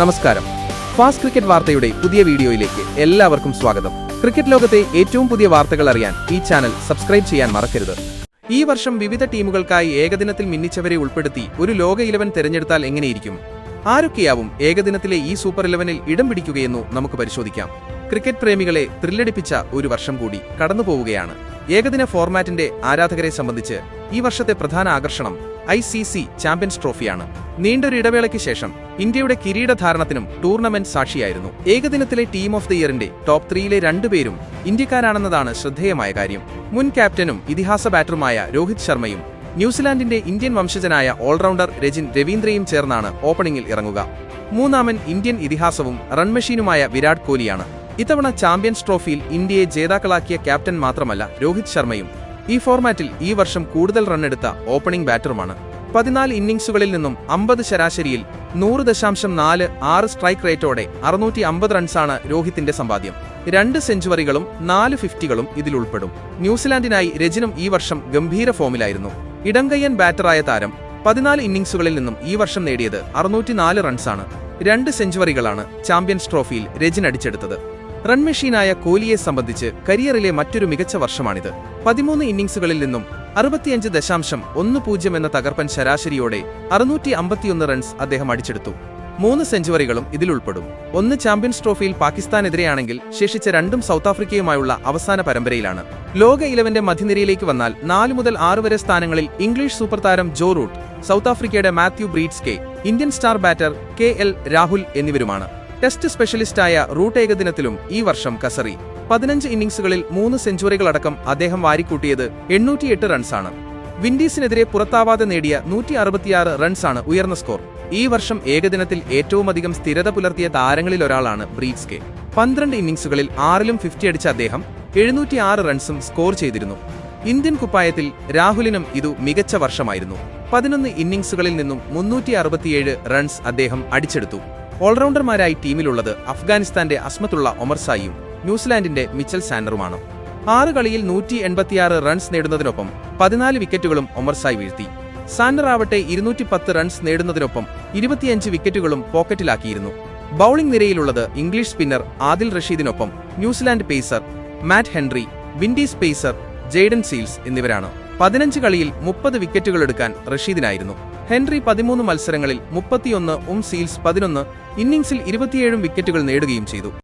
നമസ്കാരം. Fast cricket വാർത്തയുടെ പുതിയ വീഡിയോയിലേക്ക് എല്ലാവർക്കും സ്വാഗതം. ക്രിക്കറ്റ് ലോകത്തെ ഏറ്റവും പുതിയ വാർത്തകൾ അറിയാൻ ഈ ചാനൽ സബ്സ്ക്രൈബ് ചെയ്യാൻ മറക്കരുത്. ഈ വർഷം വിവിധ ടീമുകൾക്കായി ഏകദിനത്തിൽ മിന്നിച്ചവരെ ഉൾപ്പെടുത്തി ഒരു ലോക ഇലവൻ തിരഞ്ഞെടുത്താൽ എങ്ങനെയിരിക്കും? ആരൊക്കെയാവും ഏകദിനത്തിലെ ഈ സൂപ്പർ ഇലവനിൽ ഇടം പിടിക്കുകയെന്നു നമുക്ക് പരിശോധിക്കാം. ക്രിക്കറ്റ് പ്രേമികളെ ത്രില്ലടിപ്പിച്ച ഒരു വർഷം കൂടി കടന്നുപോവുകയാണ്. ഏകദിന ഫോർമാറ്റിന്റെ ആരാധകരെ സംബന്ധിച്ച് ഈ വർഷത്തെ പ്രധാന ആകർഷണം ഐ സി സി ചാമ്പ്യൻസ് ട്രോഫിയാണ്. നീണ്ടൊരു ഇടവേളയ്ക്ക് ശേഷം ഇന്ത്യയുടെ കിരീടധാരണത്തിനും ടൂർണമെന്റ് സാക്ഷിയായിരുന്നു. ഏകദിനത്തിലെ ടീം ഓഫ് ദി ഇയറിന്റെ ടോപ്പ് ത്രീയിലെ രണ്ടുപേരും ഇന്ത്യക്കാരാണെന്നതാണ് ശ്രദ്ധേയമായ കാര്യം. മുൻ ക്യാപ്റ്റനും ഇതിഹാസ ബാറ്ററുമായ രോഹിത് ശർമ്മയും ന്യൂസിലാൻഡിന്റെ ഇന്ത്യൻ വംശജനായ ഓൾറൗണ്ടർ രജിൻ രവീന്ദ്രയും ചേർന്നാണ് ഓപ്പണിംഗിൽ ഇറങ്ങുക. മൂന്നാമൻ ഇന്ത്യൻ ഇതിഹാസവും റൺ മെഷീനുമായ വിരാട് കോഹ്ലിയാണ്. ഇത്തവണ ചാമ്പ്യൻസ് ട്രോഫിയിൽ ഇന്ത്യയെ ജേതാക്കളാക്കിയ ക്യാപ്റ്റൻ മാത്രമല്ല രോഹിത് ശർമ്മയും ഈ ഫോർമാറ്റിൽ ഈ വർഷം കൂടുതൽ റണ്ണെടുത്ത ഓപ്പണിംഗ് ബാറ്ററുമാണ് പതിനാല് ഇന്നിംഗ്സുകളിൽ നിന്നും അമ്പത് ശരാശരിയിൽ നൂറ് ദശാംശം നാല് ആറ് സ്ട്രൈക്ക് റേറ്റോടെ അറുന്നൂറ്റി അമ്പത് റൺസാണ് രോഹിത്തിന്റെ സമ്പാദ്യം. രണ്ട് സെഞ്ചുറികളും നാല് ഫിഫ്റ്റികളും ഇതിൽ ഉൾപ്പെടും. ന്യൂസിലാൻഡിനായി രജിനും ഈ വർഷം ഗംഭീര ഫോമിലായിരുന്നു ഇടങ്കയ്യൻ ബാറ്ററായ താരം പതിനാല് ഇന്നിംഗ്സുകളിൽ നിന്നും ഈ വർഷം നേടിയത് അറുന്നൂറ്റിനാല് റൺസാണ് രണ്ട് സെഞ്ചുറികളാണ് ചാമ്പ്യൻസ് ട്രോഫിയിൽ രജിൻ അടിച്ചെടുത്തത്. റൺ മെഷീനായ കോഹ്ലിയെ സംബന്ധിച്ച് കരിയറിലെ മറ്റൊരു മികച്ച വർഷമാണിത്. പതിമൂന്ന് ഇന്നിംഗ്സുകളിൽ നിന്നും അറുപത്തിയഞ്ച് ദശാംശം ഒന്ന് പൂജ്യം എന്ന തകർപ്പൻ ശരാശരിയോടെ അറുന്നൂറ്റി അമ്പത്തിയൊന്ന് റൺസ് അദ്ദേഹം അടിച്ചെടുത്തു. മൂന്ന് സെഞ്ചുറികളും ഇതിലുൾപ്പെടും ഒന്ന് ചാമ്പ്യൻസ് ട്രോഫിയിൽ പാകിസ്ഥാനെതിരെയാണെങ്കിൽ ശേഷിച്ച രണ്ടും സൗത്ത് ആഫ്രിക്കയുമായുള്ള അവസാന പരമ്പരയിലാണ്. ലോക ഇലവന്റെ മധ്യനിരയിലേക്ക് വന്നാൽ നാല് മുതൽ ആറ് വരെ സ്ഥാനങ്ങളിൽ ഇംഗ്ലീഷ് സൂപ്പർ താരം ജോ റൂട്ട് സൗത്ത് ആഫ്രിക്കയുടെ Matthew Breetzke Indian star batter K L Rahul എന്നിവരുമാണ്. Test സ്പെഷ്യലിസ്റ്റായ റൂട്ട് ഏകദിനത്തിലും ഈ വർഷം കസറി. പതിനഞ്ച് ഇന്നിംഗ്സുകളിൽ മൂന്ന് സെഞ്ചുറികളടക്കം അദ്ദേഹം വാരിക്കൂട്ടിയത് എണ്ണൂറ്റിയെട്ട് റൺസാണ്. വിൻഡീസിനെതിരെ പുറത്താവാതെ നേടിയ നൂറ്റി അറുപത്തിയാറ് റൺസാണ് ഉയർന്ന സ്കോർ. ഈ വർഷം ഏകദിനത്തിൽ ഏറ്റവുമധികം സ്ഥിരത പുലർത്തിയ താരങ്ങളിലൊരാളാണ് ബ്രീറ്റ്സ് കെ പന്ത്രണ്ട് ഇന്നിംഗ്സുകളിൽ ആറിലും ഫിഫ്റ്റി അടിച്ച അദ്ദേഹം എഴുന്നൂറ്റിയാറ് റൺസും സ്കോർ ചെയ്തിരുന്നു. ഇന്ത്യൻ കുപ്പായത്തിൽ രാഹുലിനും ഇതു മികച്ച വർഷമായിരുന്നു. പതിനൊന്ന് ഇന്നിംഗ്സുകളിൽ നിന്നും മുന്നൂറ്റി റൺസ് അദ്ദേഹം അടിച്ചെടുത്തു. ഓൾറൗണ്ടർമാരായി ടീമിലുള്ളത് അഫ്ഗാനിസ്ഥാന്റെ അസ്മത്തുള്ള ഒമർസായിയും ന്യൂസിലാൻഡിന്റെ മിച്ചൽ സാൻഡറുമാണ്. ആറ് കളിയിൽ നൂറ്റി എൺപത്തിയാറ് റൺസ് നേടുന്നതിനൊപ്പം പതിനാല് വിക്കറ്റുകളും ഒമർസായി വീഴ്ത്തി. സാൻഡർ ആവട്ടെ ഇരുന്നൂറ്റി പത്ത് റൺസ് നേടുന്നതിനൊപ്പം ഇരുപത്തിയഞ്ച് വിക്കറ്റുകളും പോക്കറ്റിലാക്കിയിരുന്നു. ബൌളിംഗ് നിരയിലുള്ളത് English spinner Adil റഷീദിനൊപ്പം New Zealand pacer Matt Henry Windies pacer Jayden Seales എന്നിവരാണ്. പതിനഞ്ച് കളിയിൽ മുപ്പത് വിക്കറ്റുകളെടുക്കാൻ റഷീദിനായിരുന്നു. ഹെൻറി പതിമൂന്ന് മത്സരങ്ങളിൽ മുപ്പത്തിയൊന്ന് ഉം സീൽസ് പതിനൊന്ന് ഇന്നിംഗ്സിൽ ഇരുപത്തിയേഴും വിക്കറ്റുകൾ നേടുകയും ചെയ്തു.